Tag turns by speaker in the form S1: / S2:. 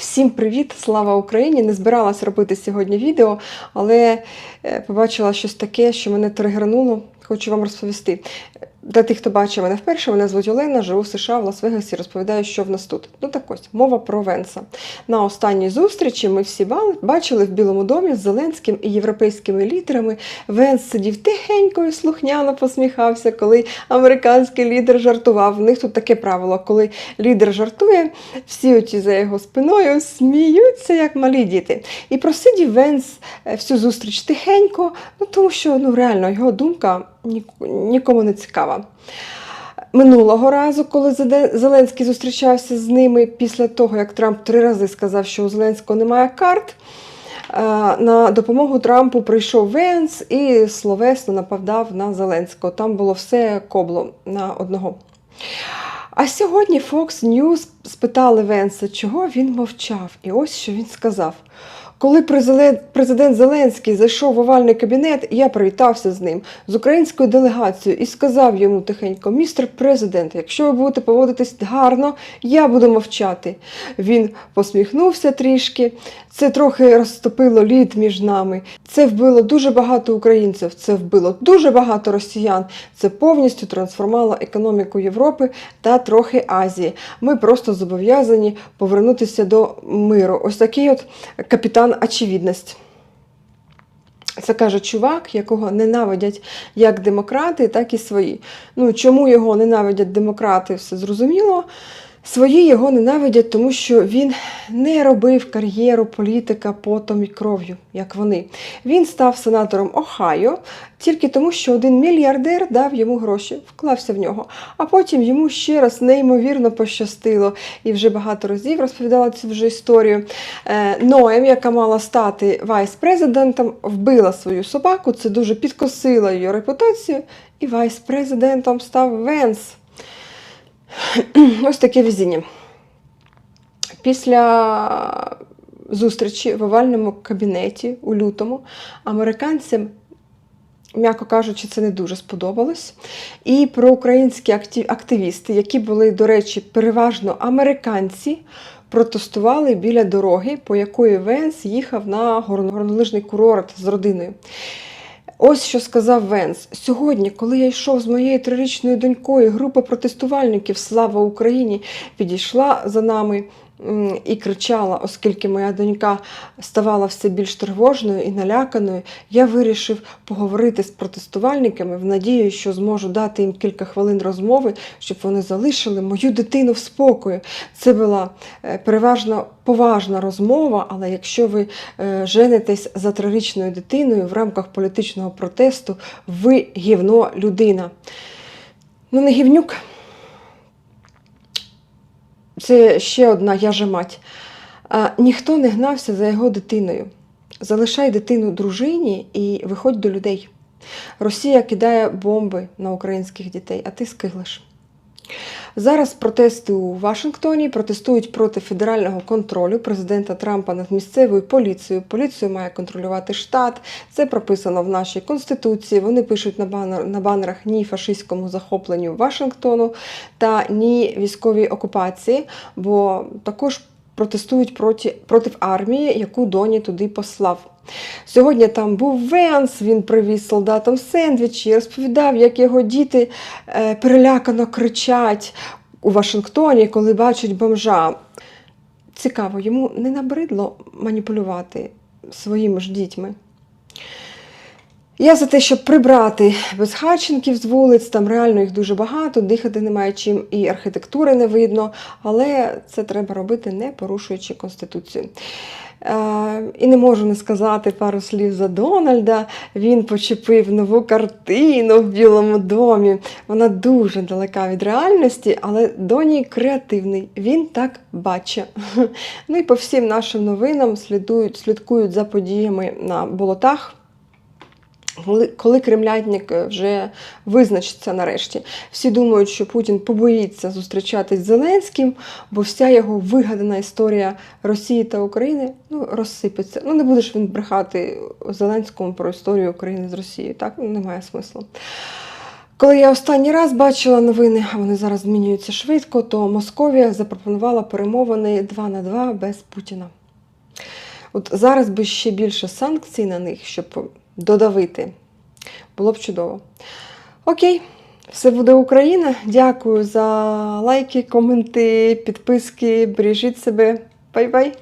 S1: Всім привіт! Слава Україні! Не збиралась робити сьогодні відео, але е, побачила щось таке, що мене тригернуло. Хочу вам розповісти. Для тих, хто бачив мене вперше, мене звуть Олена, живу в США в Лас-Вегасі, розповідаю, що в нас тут. Ну так ось, мова про Венса. На останній зустрічі ми всі бачили в Білому домі з Зеленським і європейськими лідерами. Венс сидів тихенько і слухняно посміхався, коли американський лідер жартував. В них тут таке правило, коли лідер жартує, всі оті за його спиною сміються, як малі діти. І просидів Венс е, всю зустріч тихенько, ну тому що ну реально його думка нікому не цікава. Минулого разу, коли Зеленський зустрічався з ними після того, як Трамп три рази сказав, що у Зеленського немає карт. е, На допомогу Трампу прийшов Венс і словесно нападав на Зеленського. Там було все кобло на одного. А сьогодні Fox News спитали Венса, чого він мовчав. І ось що він сказав. Коли президент, Зеленський зайшов в овальний кабінет, я привітався з ним, з українською делегацією, і сказав йому тихенько: містер президент, якщо ви будете поводитись гарно, я буду мовчати. Він посміхнувся трішки. Це трохи розтопило лід між нами. Це вбило дуже багато українців, це вбило дуже багато росіян. Це повністю трансформувало економіку Європи та трохи Азії. Ми просто зобов'язані повернутися до миру. Ось такий от капітан очевидність. Це каже чувак, якого ненавидять як демократи, так і свої. Ну чому його ненавидять демократи, все зрозуміло. Свої його ненавидять, тому що він не робив кар'єру політика потом і кров'ю, як вони. Він став сенатором Ohio тільки тому, що один мільярдер дав йому гроші, вклався в нього. А потім йому ще раз неймовірно пощастило. І вже багато разів розповідала цю вже історію. Е, Ноем, яка мала стати вайс-президентом, вбила свою собаку. Це дуже підкосило її репутацію. І вайс-президентом став Венс. Ось таке везіння. Після зустрічі в овальному кабінеті у лютому американцям, м'яко кажучи, це не дуже сподобалось. І проукраїнські акті- активісти, які були, до речі, переважно американці, протестували біля дороги, по якої Венс їхав на горно- горнолижний курорт з родиною. Ось що сказав Венс. Сьогодні, коли я йшов з моєю трирічною донькою, група протестувальників Слава Україні підійшла за нами і кричала, оскільки моя донька ставала все більш тривожною і наляканою, я вирішив поговорити з протестувальниками в надії, що зможу дати їм кілька хвилин розмови, щоб вони залишили мою дитину в спокої. Це була е, переважно поважна розмова, але якщо ви е, женитесь за трирічною дитиною в рамках політичного протесту, ви гівно людина. Ну, не гівнюк. Це ще одна я же мать. А, ніхто не гнався за його дитиною. Залишай дитину дружині і виходь до людей. Росія кидає бомби на українських дітей, а ти скиглиш. Зараз протести у Вашингтоні протестують проти федерального контролю президента Трампа над місцевою поліцією. Поліцію має контролювати штат. Це прописано в нашій конституції. Вони пишуть на банер на банерах ні фашистському захопленню Вашингтону та ні військовій окупації, бо також протестують проти, проти армії, яку Доні туди послав. Сьогодні там був Венс, він привіз солдатам сендвічі, розповідав, як його діти е, перелякано кричать у Вашингтоні, коли бачать бомжа. Цікаво, йому не набридло маніпулювати своїми ж дітьми. Я за те, щоб прибрати безхатченків з вулиць, там реально їх дуже багато, дихати немає чим, і архітектури не видно, але це треба робити, не порушуючи Конституцію. Е, і не можу не сказати пару слів за Дональда. Він почепив нову картину в Білому домі. Вона дуже далека від реальності, але Доні креативний. Він так бачить. Ну і по всім нашим новинам слідують, слідкують за подіями на болотах. Коли, кремлятник е, вже визначиться нарешті, всі думають, що Путін побоїться зустрічатись з Зеленським, бо вся його вигадана історія Росії та України ну, розсипеться. Ну не будеш він брехати Зеленському про історію України з Росією, так? Ну, немає смислу. Коли я останній раз бачила новини, а вони зараз змінюються швидко, то Московія запропонувала перемовини 2 на 2 без Путіна. От зараз би ще більше санкцій на них, щоб додавити. Було б чудово. Окей, все буде Україна. Дякую за лайки, коменти, підписки. Бережіть себе. Бай-бай!